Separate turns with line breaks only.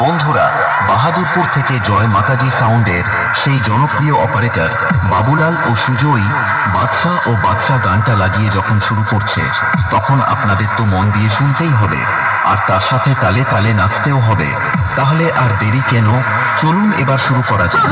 বন্ধুরা, বাহাদুরপুর থেকে জয় মাতাজি সাউন্ডের সেই জনপ্রিয় অপারেটর বাবুলাল ও সুজয়ী বাদশাহ ও বাদশাহ গানটা লাগিয়ে যখন শুরু করছে, তখন আপনাদের তো মন দিয়ে শুনতেই হবে। আর তার সাথে তালে তালে নাচতেও হবে। তাহলে আর দেরি কেন? চলুন এবার শুরু করা যাক।